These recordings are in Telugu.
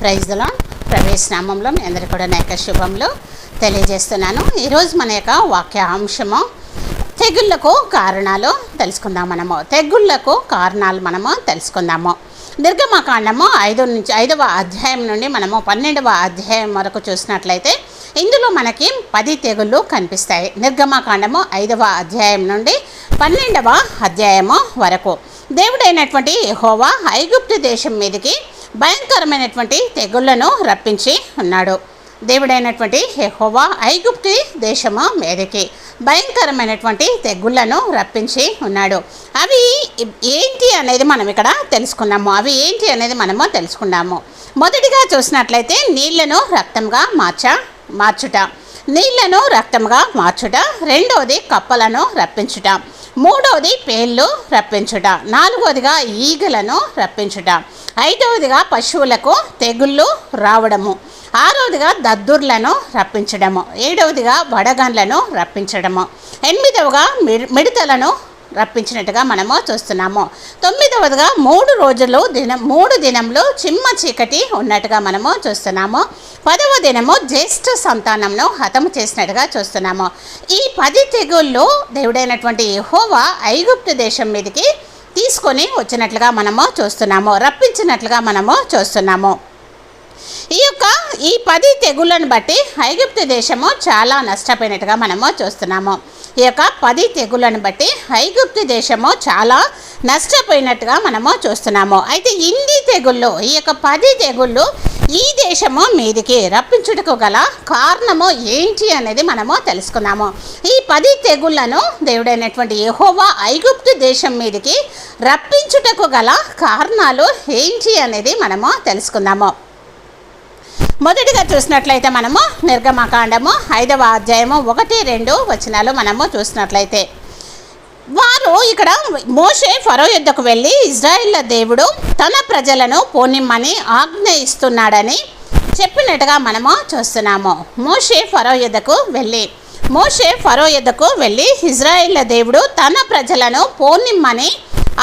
ప్రైజ్లో ప్రవేశనామంలో మీ అందరికీ కూడా నా యొక్క శుభంలో తెలియజేస్తున్నాను. ఈరోజు మన యొక్క వాక్యాంశము తెగుళ్ళకు కారణాలు తెలుసుకుందాం మనము. తెగుళ్ళకు కారణాలు మనము తెలుసుకుందాము. నిర్గమకాండము ఐదు నుంచి ఐదవ అధ్యాయం నుండి మనము పన్నెండవ అధ్యాయం వరకు చూసినట్లయితే ఇందులో మనకి పది తెగుళ్ళు కనిపిస్తాయి. నిర్గమకాండము ఐదవ అధ్యాయం నుండి పన్నెండవ అధ్యాయము వరకు. దేవుడైనటువంటి హోవా ఐగుప్తు దేశం మీదకి భయంకరమైనటువంటి తెగుళ్ళను రప్పించి ఉన్నాడు. దేవుడైనటువంటి హెహోవా ఐగుప్తి దేశము మీదకి భయంకరమైనటువంటి తెగుళ్ళను రప్పించి ఉన్నాడు. అవి ఏంటి అనేది మనం ఇక్కడ తెలుసుకున్నాము. అవి ఏంటి అనేది మనము తెలుసుకున్నాము. మొదటిగా చూసినట్లయితే నీళ్ళను రక్తంగా మార్చ మార్చుట. నీళ్ళను రక్తంగా మార్చుట. రెండవది కప్పలను రప్పించుట. మూడవది పేళ్ళు రప్పించుట. నాలుగవదిగా ఈగలను రప్పించుట. ఐదవదిగా పశువులకు తెగుళ్ళు రావడము. ఆరవదిగా దద్దుర్లను రప్పించడము. ఏడవదిగా వడగన్లను రప్పించడము. ఎనిమిదవగా మిడ- మిడతలను రప్పించినట్టుగా మనము చూస్తున్నాము. తొమ్మిదవదిగా మూడు రోజులు దినం మూడు దినంలో చిమ్మ చీకటి ఉన్నట్టుగా మనము చూస్తున్నాము. పదవ దినము జ్యేష్ఠ సంతానంను హతము చేసినట్టుగా చూస్తున్నాము. ఈ పది తెగుళ్ళు దేవుడైనటువంటి యెహోవా ఐగుప్తు దేశం మీదకి తీసుకొని వచ్చినట్లుగా మనము చూస్తున్నాము. రప్పించినట్లుగా మనము చూస్తున్నాము. ఈ యొక్క ఈ పది తెగుళ్ళను బట్టి ఐగుప్తు దేశము చాలా నష్టపోయినట్టుగా మనము చూస్తున్నాము. ఈ యొక్క పది తెగుళ్ళను బట్టి ఐగుప్తు దేశము చాలా నష్టపోయినట్టుగా మనము చూస్తున్నాము. అయితే ఇన్ని తెగుళ్ళు ఈ యొక్క పది తెగుళ్ళు ఈ దేశము మీదికి రప్పించుటకు గల కారణము ఏంటి అనేది మనము తెలుసుకున్నాము. ఈ పది తెగుళ్ళను దేవుడైనటువంటి యహోవా ఐగుప్తు దేశం మీదికి రప్పించుటకు గల కారణాలు ఏంటి అనేది మనము తెలుసుకుందాము మొదటిగా చూసినట్లయితే మనము నిర్గమకాండము ఐదవ అధ్యాయము ఒకటి రెండు వచనాలు మనము చూసినట్లయితే. వారు ఇక్కడ మోషే ఫరో యుద్ధకు వెళ్ళి ఇజ్రాయిల్ల దేవుడు తన ప్రజలను పోనిమ్మని ఆజ్ఞ ఇస్తున్నాడని చెప్పినట్టుగా మనము చూస్తున్నాము. మోషే ఫరో యుద్ధకు వెళ్ళి మోషే ఫరో యుద్ధకు వెళ్ళి ఇజ్రాయిల్ల దేవుడు తన ప్రజలను పోనిమ్మని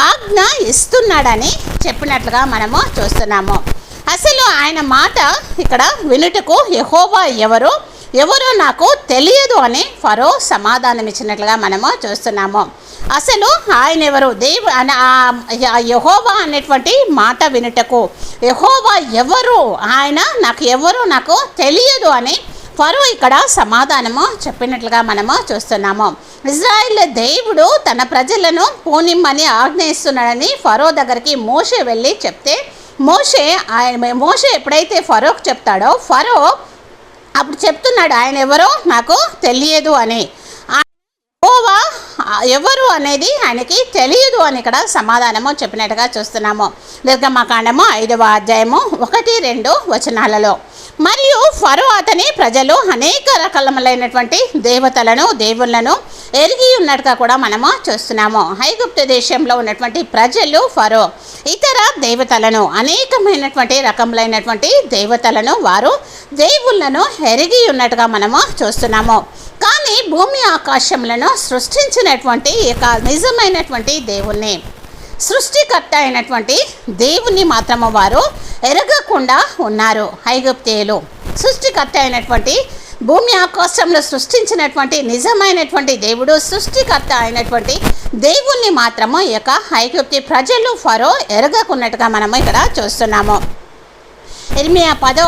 ఆజ్ఞ ఇస్తున్నాడని చెప్పినట్లుగా మనము చూస్తున్నాము. అసలు ఆయన మాట ఇక్కడ వినుటకు యహోవా ఎవరు? ఎవరో నాకు తెలియదు అని ఫరో సమాధానం ఇచ్చినట్లుగా మనము చూస్తున్నాము. అసలు ఆయన ఎవరు? దేవు అని యహోవా అనేటువంటి మాట వినుటకు యహోవా ఎవరు? ఆయన నాకు ఎవరు? నాకు తెలియదు అని ఫరో ఇక్కడ సమాధానము చెప్పినట్లుగా మనము చూస్తున్నాము. ఇజ్రాయిల్ దేవుడు తన ప్రజలను పూనిమ్మని ఆజ్ఞయిస్తున్నాడని ఫరో దగ్గరికి మోషే వెళ్ళి చెప్తే మోషే ఆయన మోషే ఎప్పుడైతే ఫరోక్ చెప్తాడో ఫరో అప్పుడు చెప్తున్నాడు ఆయన ఎవరో నాకు తెలియదు అని. యెహోవా ఎవరు అనేది ఆయనకి తెలియదు అని ఇక్కడ సమాధానము చెప్పినట్టుగా చూస్తున్నాము. నిర్గమకాండము ఐదవ అధ్యాయము ఒకటి రెండు వచనాలలో. మరియు ఫరో అతని ప్రజలు అనేక రకాలైనటువంటి దేవతలను దేవుళ్ళను ఎరిగి ఉన్నట్టుగా కూడా మనము చూస్తున్నాము. హైగుప్త దేశంలో ఉన్నటువంటి ప్రజలు ఫరో ఇతర దేవతలను అనేకమైనటువంటి రకములైనటువంటి దేవతలను వారు దేవుళ్ళను ఎరిగి ఉన్నట్టుగా మనము చూస్తున్నాము. కానీ భూమి ఆకాశములను సృష్టించినటువంటి ఇక నిజమైనటువంటి దేవుణ్ణి. సృష్టికర్త అయినటువంటి దేవుని మాత్రము వారు ఎరగకుండా ఉన్నారు ఐగుప్తేయులు సృష్టికర్త అయినటువంటి భూమి ఆకాశంలో సృష్టించినటువంటి నిజమైనటువంటి దేవుడు సృష్టికర్త అయినటువంటి దేవుణ్ణి మాత్రము ఈ యొక్క ఐగుప్తి ప్రజలు ఫరో ఎరగకున్నట్టుగా మనము ఇక్కడ చూస్తున్నాము. ఇర్మియా పదో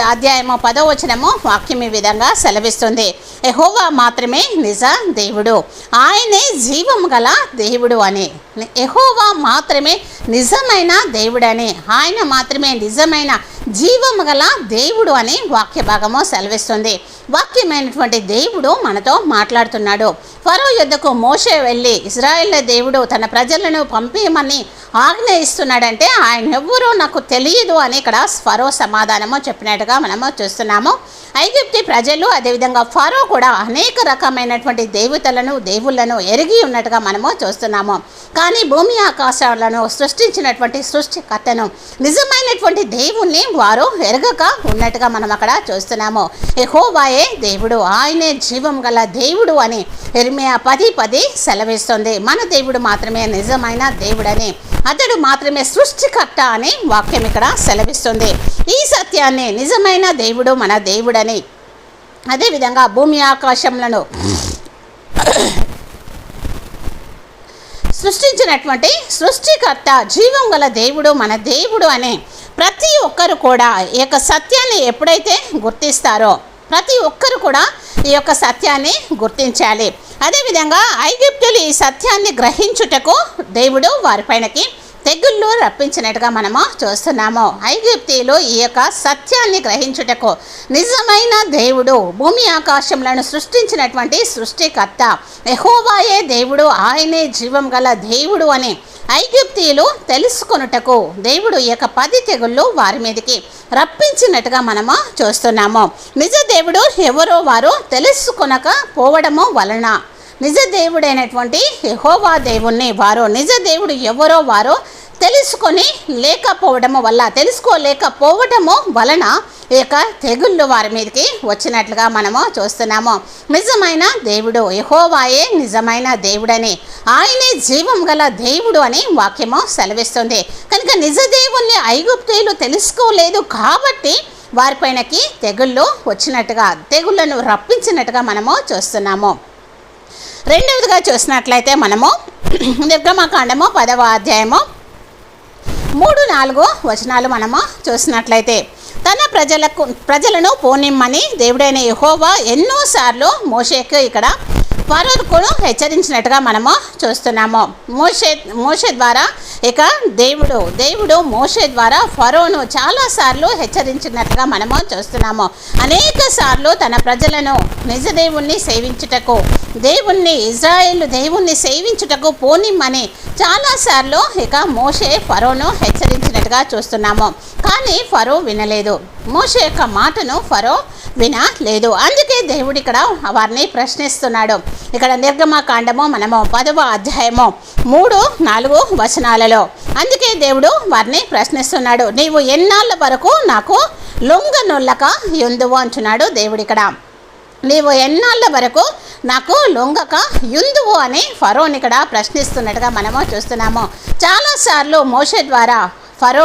అధ్యాయము పదో వచనము వాక్యం ఈ విధంగా సెలవిస్తుంది. ఎహోవా మాత్రమే నిజ దేవుడు. ఆయనే జీవము గల దేవుడు అని. ఎహోవా మాత్రమే నిజమైన దేవుడని. ఆయన మాత్రమే నిజమైన జీవము గల దేవుడు అని వాక్య భాగము సెలవిస్తుంది. వాక్యమైనటువంటి దేవుడు మనతో మాట్లాడుతున్నాడు. ఫరో యుద్ధకు మోషే వెళ్ళి ఇజ్రాయేల్ దేవుడు తన ప్రజలను పంపించమని ఆగ్నేయిస్తున్నాడంటే ఆయన ఎవ్వరూ నాకు తెలియదు అని ఇక్కడ ఫరో సమాధానము చెప్పినట్టుగా మనము చూస్తున్నాము. ఐగుప్తి ప్రజలు అదేవిధంగా ఫరో కూడా అనేక రకమైనటువంటి దేవతలను దేవుళ్ళను ఎరిగి ఉన్నట్టుగా మనము చూస్తున్నాము. కానీ భూమి ఆకాశాలను సృష్టించినటువంటి సృష్టికర్తను నిజమైనటువంటి దేవుణ్ణి వారు ఎరగక ఉన్నట్టుగా మనం అక్కడ చూస్తున్నాము. ఎహోవాయే దేవుడు ఆయనే జీవం గల దేవుడు అని ఎరిమియా పది పది సెలవిస్తుంది. మన దేవుడు మాత్రమే నిజమైన దేవుడని అతడు మాత్రమే సృష్టికర్త అనే వాక్యం ఇక్కడ సెలవిస్తుంది. ఈ సత్యాన్ని నిజమైన దేవుడు మన దేవుడని. అదేవిధంగా భూమి ఆకాశములను సృష్టించినటువంటి సృష్టికర్త జీవం గల దేవుడు మన దేవుడు అనే ప్రతి ఒక్కరు కూడా ఈ యొక్క సత్యాన్ని ఎప్పుడైతే గుర్తిస్తారో ప్రతి ఒక్కరు కూడా ఈ యొక్క సత్యాన్ని గుర్తించాలి. అదేవిధంగా ఐగిప్తులు ఈ సత్యాన్ని గ్రహించుటకు దేవుడు వారిపైనకి తెగుళ్ళు రప్పించినట్టుగా మనము చూస్తున్నాము. ఐగిప్తీయులు ఈ యొక్క సత్యాన్ని గ్రహించుటకు నిజమైన దేవుడు భూమి ఆకాశములను సృష్టించినటువంటి సృష్టికర్త. ఎహోవాయే దేవుడు ఆయనే జీవం గల దేవుడు అని ఐగుప్తీయులు తెలుసుకొనుటకు దేవుడు ఈ యొక్క పది తెగుళ్ళు వారి మీదకి రప్పించినట్టుగా మనము చూస్తున్నాము. నిజ దేవుడు ఎవరో వారు తెలుసుకొనక పోవడము వలన. నిజ దేవుడైనటువంటి యెహోవా దేవుణ్ణి వారు నిజ దేవుడు ఎవరో వారు తెలుసుకొని లేకపోవడము వల్ల తెలుసుకోలేకపోవడము వలన ఈ యొక్క తెగుళ్ళు వారి మీదకి వచ్చినట్లుగా మనము చూస్తున్నాము. నిజమైన దేవుడు యహోవాయే నిజమైన దేవుడని ఆయనే జీవం గల దేవుడు అని వాక్యము సెలవిస్తుంది. కనుక నిజ దేవుణ్ణి ఐగుప్తులు తెలుసుకోలేదు కాబట్టి వారిపైనకి తెగుళ్ళు వచ్చినట్టుగా తెగుళ్ళను రప్పించినట్టుగా మనము చూస్తున్నాము. రెండవదిగా చూసినట్లయితే మనము నిర్గమకాండము పదవ అధ్యాయము మూడు నాలుగు వచనాలు మనము చూసినట్లయితే తన ప్రజలకు ప్రజలను పోనిమ్మని దేవుడైన యహోవా ఎన్నోసార్లు మోషేకు ఇక్కడ ఫరోకును హెచ్చరించినట్టుగా మనము చూస్తున్నాము. మోషే మోషే ద్వారా ఇక దేవుడు దేవుడు మోషే ద్వారా ఫరోను చాలాసార్లు హెచ్చరించినట్టుగా మనము చూస్తున్నాము. అనేక సార్లు తన ప్రజలను నిజ దేవుణ్ణి సేవించుటకు దేవుణ్ణి ఇజ్రాయేల్ దేవుణ్ణి సేవించుటకు పోనిమ్మని చాలాసార్లు ఇక మోషే ఫరోను హెచ్చరించినట్టుగా చూస్తున్నాము. కానీ ఫరో వినలేదు. మోషే యొక్క మాటను ఫరో వినలేదు. అందుకే దేవుడు ఇక్కడ వారిని ప్రశ్నిస్తున్నాడు. ఇక్కడ నిర్గమకాండము మనము పదవ అధ్యాయము మూడు నాలుగు వచనాలలో. అందుకే దేవుడు వారిని ప్రశ్నిస్తున్నాడు నీవు ఎన్నాళ్ళ వరకు నాకు లొంగ నొల్లక ఎందువు అంటున్నాడు దేవుడు ఇక్కడ. నీవు ఎన్నాళ్ళ వరకు నాకు లొంగక యుందువు? అని ఫరోని ఇక్కడ ప్రశ్నిస్తున్నట్టుగా మనము చూస్తున్నాము. చాలాసార్లు మోషే ద్వారా ఫరో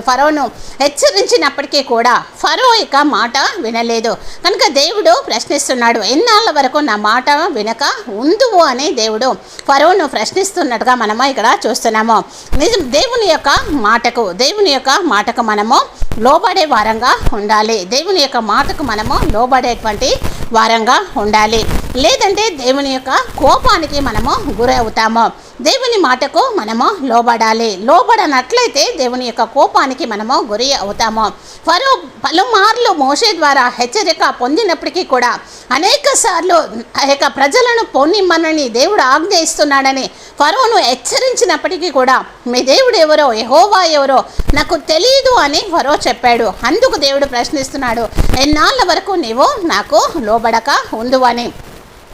ఫరోను హెచ్చరించినప్పటికీ కూడా ఫరో ఇక మాట వినలేదు. కనుక దేవుడు ప్రశ్నిస్తున్నాడు ఎన్నాళ్ళ వరకు నా మాట వినక ఉందువు అని దేవుడు ఫరోను ప్రశ్నిస్తున్నట్టుగా మనము ఇక్కడ చూస్తున్నాము. నిజం దేవుని యొక్క మాటకు దేవుని యొక్క మాటకు మనము లోబడే వారంగా ఉండాలి. దేవుని యొక్క మాటకు మనము లోబడేటువంటి వారంగా ఉండాలి. లేదంటే దేవుని యొక్క కోపానికి మనము గురవుతాము. దేవుని మాటకు మనము లోబడాలి. లోబడనట్లయితే దేవుని యొక్క కోపానికి మనము గురి అవుతాము. ఫరో పలుమార్లు మోసే ద్వారా హెచ్చరిక పొందినప్పటికీ కూడా అనేక సార్లు ఆ యొక్క ప్రజలను పొన్నిమ్మనని దేవుడు ఆజ్ఞ ఇస్తున్నాడని ఫరోను హెచ్చరించినప్పటికీ కూడా మీ దేవుడు ఎవరో యహోవా ఎవరో నాకు తెలియదు అని ఫరో చెప్పాడు. అందుకు దేవుడు ప్రశ్నిస్తున్నాడు ఎన్నాళ్ళ వరకు నీవు నాకు లోబడక ఉండు అని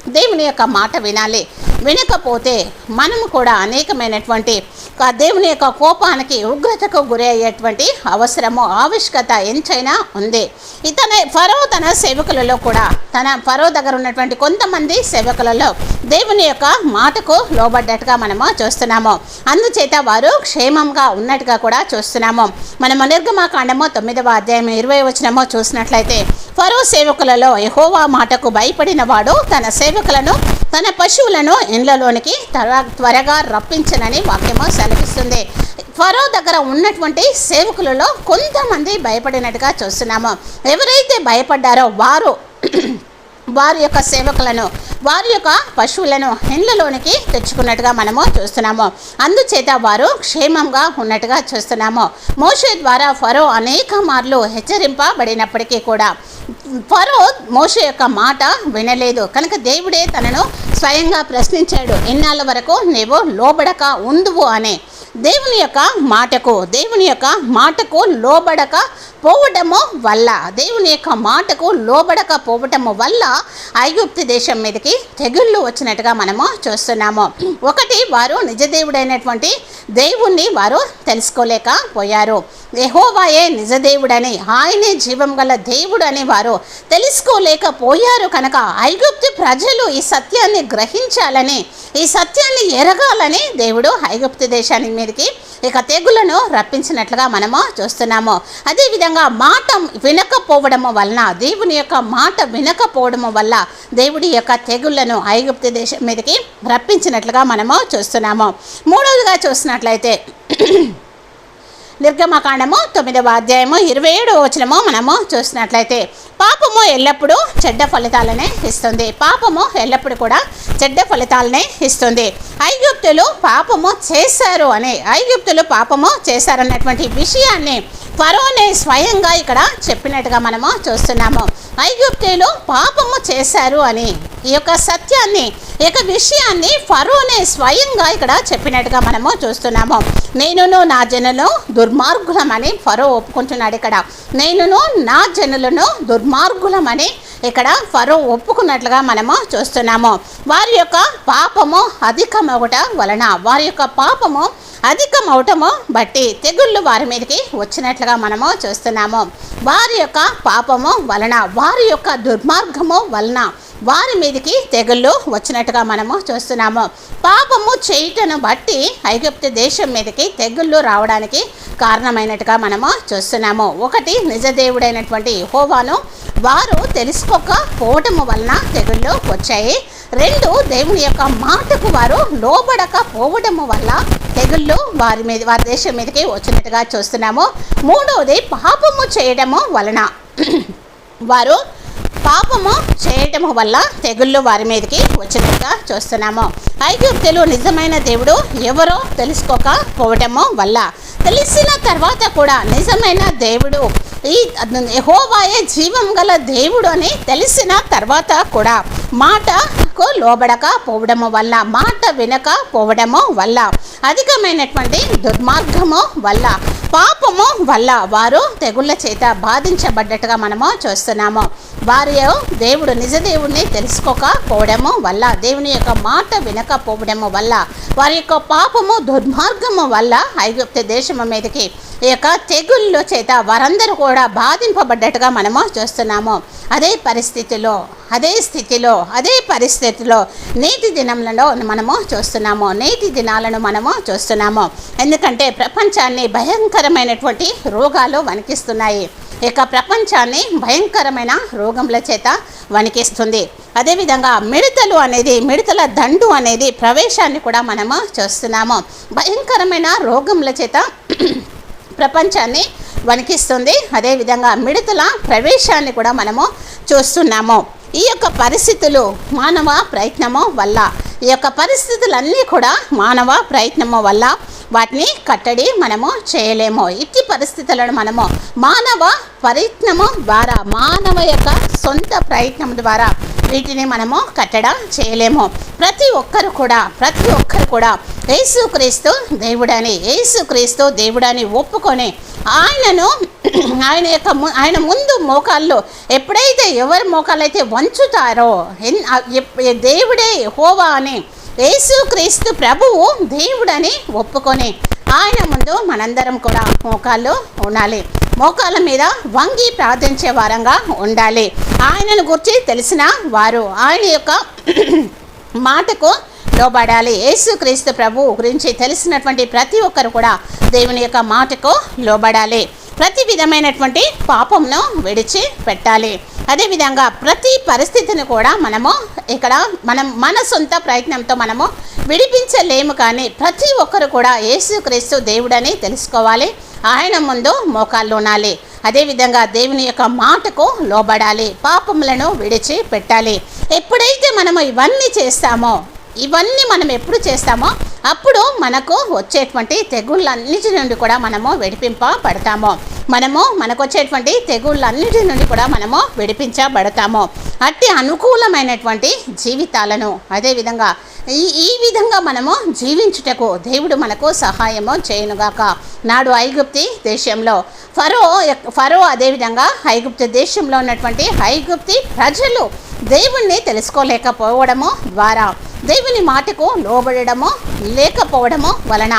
దేవుని యొక్క మాట వినాలి. వినకపోతే మనము కూడా అనేకమైనటువంటి దేవుని యొక్క కోపానికి ఉగ్రతకు గురి అయ్యేటువంటి అవసరము ఆవశ్యకత ఎంచైనా ఉంది. ఇతన ఫరో తన సేవకులలో కూడా తన ఫరో దగ్గర ఉన్నటువంటి కొంతమంది సేవకులలో దేవుని యొక్క మాటకు లోబడ్డట్టుగా మనము చూస్తున్నాము. అందుచేత వారు క్షేమంగా ఉన్నట్టుగా కూడా చూస్తున్నాము. మనము నిర్గమాకాండము తొమ్మిదవ అధ్యాయం ఇరవై వచనము చూసినట్లయితే ఫరో సేవకులలో యహోవా మాటకు భయపడిన వాడు తన సేవకులను తన పశువులను ఇండ్లలోనికి త్వర త్వరగా రప్పించనని వాక్యము సెలవిస్తుంది. ఫరో దగ్గర ఉన్నటువంటి సేవకులలో కొంతమంది భయపడినట్టుగా చూస్తున్నాము. ఎవరైతే భయపడ్డారో వారు వారి యొక్క సేవకులను వారి యొక్క పశువులను ఇండ్లలోనికి తెచ్చుకున్నట్టుగా మనము చూస్తున్నాము. అందుచేత వారు క్షేమంగా ఉన్నట్టుగా చూస్తున్నాము. మోషే ద్వారా ఫరో అనేక మార్లు హెచ్చరింపబడినప్పటికీ కూడా ఫరో మోషే యొక్క మాట వినలేదు. కనుక దేవుడే తనను స్వయంగా ప్రశ్నించాడు ఎన్నాళ్ళ వరకు నీవు లోబడక ఉందువు అనే దేవుని యొక్క మాటకు దేవుని యొక్క మాటకు లోబడక పోవటము వల్ల దేవుని యొక్క మాటకు లోబడక పోవటము వల్ల ఐగుప్తి దేశం మీదకి తెగుళ్ళు వచ్చినట్టుగా మనము చూస్తున్నాము. ఒకటి వారు నిజ దేవుడైనటువంటి దేవుణ్ణి వారు తెలుసుకోలేకపోయారు. యెహోవాయే నిజదేవుడని ఆయనే జీవం గల దేవుడు అని వారు తెలుసుకోలేకపోయారు కనుక ఐగుప్తి ప్రజలు ఈ సత్యాన్ని గ్రహించాలని ఈ సత్యాన్ని ఎరగాలని దేవుడు ఐగుప్తి దేశానికి మీదకి ఇక తెగులను రప్పించినట్లుగా మనము చూస్తున్నాము. అదేవిధంగా మాట వినకపోవడము వలన దేవుని యొక్క మాట వినకపోవడము వల్ల దేవుడి యొక్క తెగుళ్ళను ఐగుప్తు దేశం మీదకి రప్పించినట్లుగా మనము చూస్తున్నాము. మూడవదిగా చూసినట్లయితే నిర్గమకాండము తొమ్మిదవ అధ్యాయము ఇరవై ఏడవ వచనము మనము చూసినట్లయితే పాపము ఎల్లప్పుడూ చెడ్డ ఫలితాలనే ఇస్తుంది. పాపము ఎల్లప్పుడూ కూడా చెడ్డ ఫలితాలనే ఇస్తుంది. ఐగుప్తులు పాపము చేశారు అని ఐగుప్తులు పాపము చేశారన్నటువంటి విషయాన్ని ఫరోనే స్వయంగా ఇక్కడ చెప్పినట్టుగా మనము చూస్తున్నాము. ఐగుప్తులు పాపము చేశారు అని. ఈ యొక్క సత్యాన్ని ఈ యొక్క విషయాన్ని ఫరోనే స్వయంగా ఇక్కడ చెప్పినట్టుగా మనము చూస్తున్నాము. నేనును నా జనులు దుర్మార్గులమని ఫరో ఒప్పుకుంటున్నాడు ఇక్కడ. నేనును నా జనులను దుర్మార్గులమని ఇక్కడ ఫరో ఒప్పుకున్నట్లుగా మనము చూస్తున్నాము. వారి యొక్క పాపము అధికమవట వలన వారి యొక్క పాపము అధికమవటము బట్టి తెగుళ్ళు వారి మీదకి వచ్చినట్లుగా మనము చూస్తున్నాము. వారి యొక్క పాపము వలన వారి యొక్క దుర్మార్గము వలన వారి మీదకి తెగుళ్ళు వచ్చినట్టుగా మనము చూస్తున్నాము. పాపము చేయుటను బట్టి ఐగుప్తు దేశం మీదకి తెగుళ్ళు రావడానికి కారణమైనట్టుగా మనము చూస్తున్నాము. ఒకటి నిజదేవుడైనటువంటి హోవాను వారు తెలుసుకోకపోవటము వలన తెగుళ్ళు వచ్చాయి. రెండు దేవుని యొక్క మాటకు వారు లోబడకపోవడము వల్ల తెగుళ్ళు వారి మీద వారి దేశం మీదకి వచ్చినట్టుగా చూస్తున్నాము. మూడవది పాపము చేయడము వలన వారు పాపము చేయటము వల్ల తెగుళ్ళు వారి మీదకి వచ్చినట్టుగా చూస్తున్నాము. ఐగుప్తులు నిజమైన దేవుడు ఎవరో తెలుసుకోకపోవటము వల్ల తెలిసిన తర్వాత కూడా నిజమైన దేవుడు ఈ హోవాయే జీవం గల దేవుడు అని తెలిసిన తర్వాత కూడా మాటకు లోబడక పోవడము వల్ల మాట వినక పోవడము వల్ల అధికమైనటువంటి దుర్మార్గము వల్ల పాపము వల్ల వారు తెగుళ్ళ చేత బాధించబడ్డట్టుగా మనము చూస్తున్నాము. వారి దేవుడు నిజ దేవుడిని తెలుసుకోకపోవడము వల్ల దేవుని యొక్క మాట వినకపోవడము వల్ల వారి యొక్క పాపము దుర్మార్గము వల్ల ఐగుప్త దేశము మీదకి ఈ యొక్క తెగుళ్ళ చేత వారందరూ కూడా బాధింపబడ్డట్టుగా మనము చూస్తున్నాము. అదే పరిస్థితిలో అదే స్థితిలో అదే పరిస్థితిలో నేటి దినంలో మనము చూస్తున్నాము. నేటి దినాలను మనము చూస్తున్నాము. ఎందుకంటే ప్రపంచాన్ని భయంకరమైనటువంటి రోగాలు వణికిస్తున్నాయి. ఇక ప్రపంచాన్ని భయంకరమైన రోగముల చేత వణికిస్తుంది. అదేవిధంగా మిడతలు అనేది మిడతల దండు అనేది ప్రవేశాన్ని కూడా మనము చూస్తున్నాము. భయంకరమైన రోగముల చేత ప్రపంచాన్ని వణికిస్తుంది. అదేవిధంగా మిడతల ప్రవేశాన్ని కూడా మనము చూస్తున్నాము. ఈ యొక్క పరిస్థితులు మానవ ప్రయత్నము వల్ల ఈ యొక్క పరిస్థితులన్నీ కూడా మానవ ప్రయత్నము వల్ల వాటిని కట్టడి మనము చేయలేము. ఇట్టి పరిస్థితులను మనము మానవ ప్రయత్నము ద్వారా మానవ యొక్క సొంత ప్రయత్నం ద్వారా వీటిని మనము కట్టడం చేయలేము. ప్రతి ఒక్కరు కూడా ప్రతి ఒక్కరు కూడా యేసుక్రీస్తు దేవుడని యేసుక్రీస్తు దేవుడని ఒప్పుకొని ఆయనను ఆయన యొక్క ఆయన ముందు మోకాళ్ళు ఎప్పుడైతే ఎవరి మోకాళ్ళు అయితే వంచుతారో ఎన్- దేవుడే హోవా అని యేసుక్రీస్తు ప్రభువు దేవుడని ఒప్పుకొని ఆయన ముందు మనందరం కూడా మోకాళ్ళు ఉండాలి. మోకాళ్ళ మీద వంగి ప్రార్థించే వారంగా ఉండాలి. ఆయనను గురించి తెలిసిన వారు ఆయన యొక్క మాటకు లోబడాలి. యేసుక్రీస్తు ప్రభు గురించి తెలిసినటువంటి ప్రతి ఒక్కరు కూడా దేవుని యొక్క మాటకు లోబడాలి. ప్రతి విధమైనటువంటి పాపంను విడిచి పెట్టాలి. అదేవిధంగా ప్రతి పరిస్థితిని కూడా మనము ఇక్కడ మనం మన సొంత ప్రయత్నంతో మనము విడిపించలేము కానీ ప్రతి ఒక్కరు కూడా యేసుక్రీస్తు దేవుడని తెలుసుకోవాలి. ఆయన ముందు మోకాళ్ళు ఉనాలి అదేవిధంగా దేవుని యొక్క మాటకు లోబడాలి. పాపములను విడిచి పెట్టాలి. ఎప్పుడైతే మనము ఇవన్నీ చేస్తామో ఇవన్నీ మనం ఎప్పుడు చేస్తామో అప్పుడు మనకు వచ్చేటువంటి తెగుళ్ళన్నిటి నుండి కూడా మనము విడిపింపబడతాము. మనము మనకు వచ్చేటువంటి తెగుళ్ళన్నిటి నుండి కూడా మనము విడిపించబడతాము. అట్టి అనుకూలమైనటువంటి జీవితాలను అదేవిధంగా ఈ ఈ విధంగా మనము జీవించుటకు దేవుడు మనకు సహాయము చేయనుగాక. నాడు ఐగుప్తి దేశంలో ఫరో ఫరో అదేవిధంగా ఐగుప్తి దేశంలో ఉన్నటువంటి ఐగుప్తి ప్రజలు దేవుణ్ణి తెలుసుకోలేకపోవడము ద్వారా దేవుని మాటకు లోబడము లేకపోవడము వలన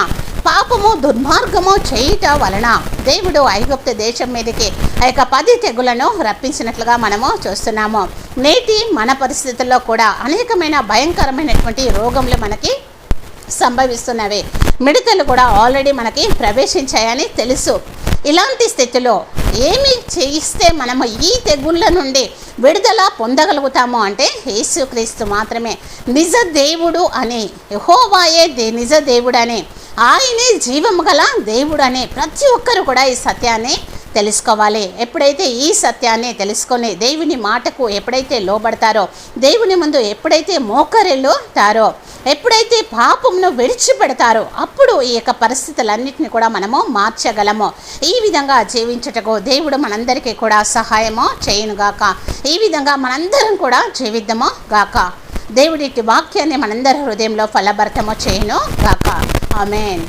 పాపము దుర్మార్గము చేయుట వలన దేవుడు ఐగుప్తు దేశం మీదకి ఆ యొక్క పది తెగులను రప్పించినట్లుగా మనము చూస్తున్నాము. నేటి మన పరిస్థితుల్లో కూడా అనేకమైన భయంకరమైనటువంటి రోగములు మనకి సంభవిస్తున్నవి. మిడతలు కూడా ఆల్రెడీ మనకి ప్రవేశించాయని తెలుసు. ఇలాంటి స్థితిలో ఏమి చేయిస్తే మనము ఈ తెగుళ్ళ నుండి విడుదల పొందగలుగుతాము అంటే యేసుక్రీస్తు మాత్రమే. నిజ దేవుడు అని యహోవాయే దే నిజ దేవుడు అని ఆయనే జీవము గల దేవుడు అని ప్రతి ఒక్కరు కూడా ఈ సత్యాన్ని తెలుసుకోవాలి. ఎప్పుడైతే ఈ సత్యాన్ని తెలుసుకొని దేవుని మాటకు ఎప్పుడైతే లోబడతారో దేవుని ముందు ఎప్పుడైతే మోకరిల్లుతారో ఎప్పుడైతే పాపంను విడిచిపెడతారో అప్పుడు ఈ యొక్క పరిస్థితులన్నింటినీ కూడా మనము మార్చగలము. ఈ విధంగా జీవించుటకు దేవుడు మనందరికీ కూడా సహాయము చేయనుగాక. ఈ విధంగా మనందరం కూడా జీవిద్దాము గాక. దేవుడి వాక్యాన్ని మనందరి హృదయంలో ఫలభరితము చేయను గాక ఆమెన్.